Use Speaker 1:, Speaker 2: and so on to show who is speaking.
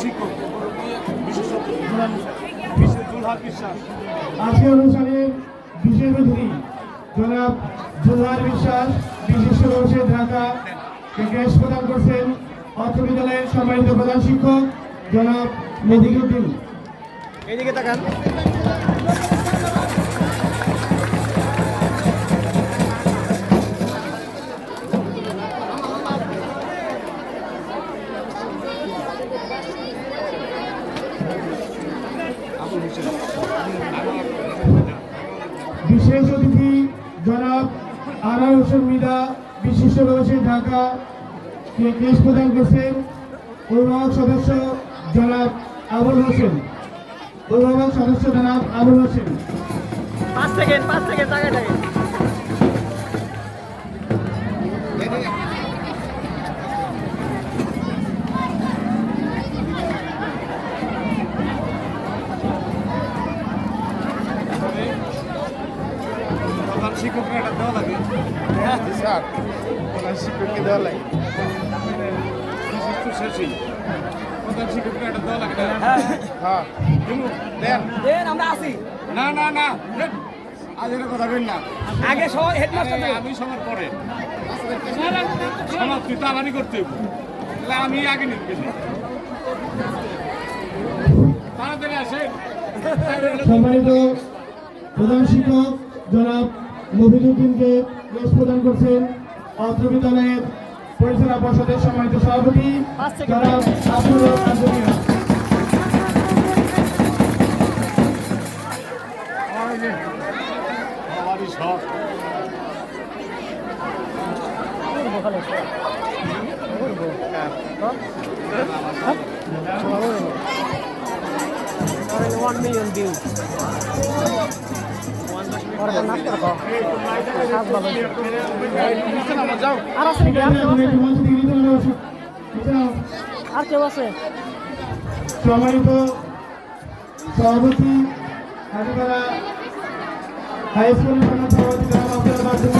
Speaker 1: শিক্ষক বিশেষত বিশেষুল হক বিশ্বাস
Speaker 2: আজকে অনুষ্ঠানের বিশেষ অতিথি জনাব জুলহার বিশ্বাস, বিশিষ্ট ব্যবসায়ী ঢাকা গ্যাস প্রদান করছেন অর্থ বিদ্যালয়ের সম্মানিত প্রধান শিক্ষক জনাব মহিদুদ্দিন
Speaker 3: এইদিকে তাকান।
Speaker 2: বিশেষ অতিথি জনাব আনার হোসেন মিদা বিশিষ্ট ব্যবসায়ী ঢাকা কেস প্রদান করছেন অভিভাবক সদস্য জনাব আবুল হোসেন। অভিভাবক সদস্য জনাব আবুল হোসেন।
Speaker 3: পাঁচ সেকেন্ড পাঁচ সেকেন্ড তাকায় থাকে
Speaker 1: শিক্ষকরা এটা দেওয়া লাগে।
Speaker 3: স্যার। প্রধান শিক্ষককে দেওয়া লাগে।
Speaker 1: প্রধান শিক্ষকরা লাগে
Speaker 3: হ্যাঁ।
Speaker 1: দেন।
Speaker 3: দেন আমরা আসি
Speaker 1: না না না আজ এটা কথা বেন না।
Speaker 3: আগে হেডমাস্টার
Speaker 1: আমি সবার পরে। সমাপ্তি তাড়াতাড়ি করতে হইব। তাহলে আমি আগে নিতে তাড়াতাড়ি আসেন।
Speaker 2: সম্মানিত প্রধান শিক্ষক জনাব মফিজুদ্দিনকে কেস প্রদান করছেন অত্র বিদ্যালয়ের পরিচালনা পর্ষদের সম্মানিত সভাপতি। জনাব আব্দুল আজমিয়া
Speaker 1: আমারই শখ
Speaker 3: ওয়ান আর কেউ আছে?
Speaker 2: সভাপতি হাজিপাড়া সভাপতি